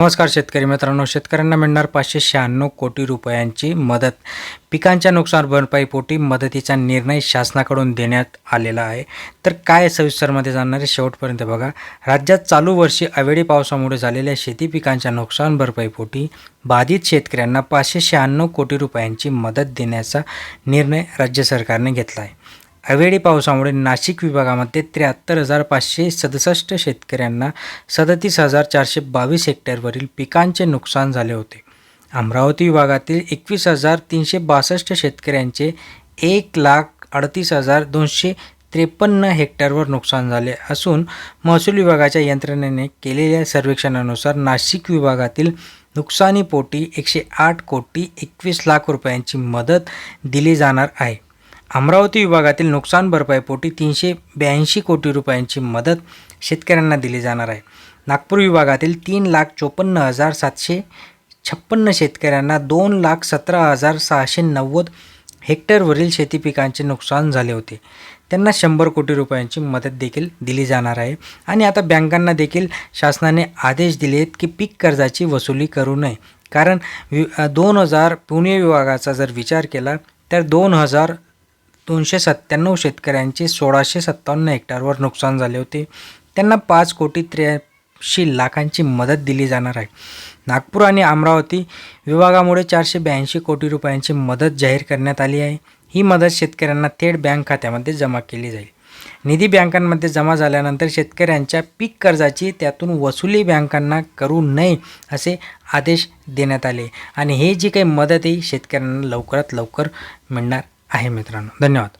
नमस्कार शेतकरी मित्रांनो शेतकऱ्यांना मिळणार पाचशे शहाण्णव कोटी रुपयांची मदत. पिकांच्या नुकसान भरपाईपोटी मदतीचा निर्णय शासनाकडून देण्यात आलेला आहे. तर काय सविस्तरमध्ये जाणार आहे शेवटपर्यंत बघा. राज्यात चालू वर्षी अवेळी पावसामुळे झालेल्या शेती पिकांच्या नुकसान भरपाईपोटी बाधित शेतकऱ्यांना पाचशे शहाण्णव कोटी रुपयांची मदत देण्याचा निर्णय राज्य सरकारने घेतला आहे. अवेळी पावसामुळे नाशिक विभागामध्ये त्र्याहत्तर हजार पाचशे सदुसष्ट शेतकऱ्यांना सदतीस हजार चारशे बावीस हेक्टरवरील पिकांचे नुकसान झाले होते. अमरावती विभागातील एकवीस हजार तीनशे बासष्ट शेतकऱ्यांचे एक लाख अडतीस हजार दोनशे त्रेपन्न हेक्टरवर नुकसान झाले असून महसूल विभागाच्या यंत्रणेने केलेल्या सर्वेक्षणानुसार नाशिक विभागातील नुकसानीपोटी एकशे आठ कोटी एकवीस लाख रुपयांची मदत दिली जाणार आहे. अमरावती विभागातील नुकसान भरपाईपोटी तीनशे ब्याऐंशी कोटी रुपयांची मदत शेतकऱ्यांना दिली जाणार आहे. नागपूर विभागातील तीन लाख चोपन्न हजार सातशे छप्पन्न शेतकऱ्यांना दोन लाख सतरा हजार सहाशे नव्वद हेक्टरवरील शेती पिकांचे नुकसान झाले होते. त्यांना शंभर कोटी रुपयांची मदत देखील दिली जाणार आहे. आणि आता बँकांना देखील शासनाने आदेश दिले आहेत की पीक कर्जाची वसुली करू नये. कारण वि दोन हजार पुणे विभागाचा जर विचार केला तर दोन हजार दोनशे सत्त्याण्णव शेतकऱ्यांचे सोळाशे सत्तावन्न हेक्टरवर नुकसान झाले होते. त्यांना पाच कोटी त्र्याऐंशी लाखांची मदत दिली जाणार आहे. नागपूर आणि अमरावती विभागामुळे चारशे ब्याऐंशी कोटी रुपयांची मदत जाहीर करण्यात आली आहे. ही मदत शेतकऱ्यांना थेट बँक खात्यामध्ये जमा केली जाईल. निधी बँकांमध्ये जमा झाल्यानंतर शेतकऱ्यांच्या पीक कर्जाची त्यातून वसुली बँकांना करू नये असे आदेश देण्यात आले. आणि हे जी काही मदत आहे शेतकऱ्यांना लवकरात लवकर मिळणार आहे मित्रांनो. धन्यवाद.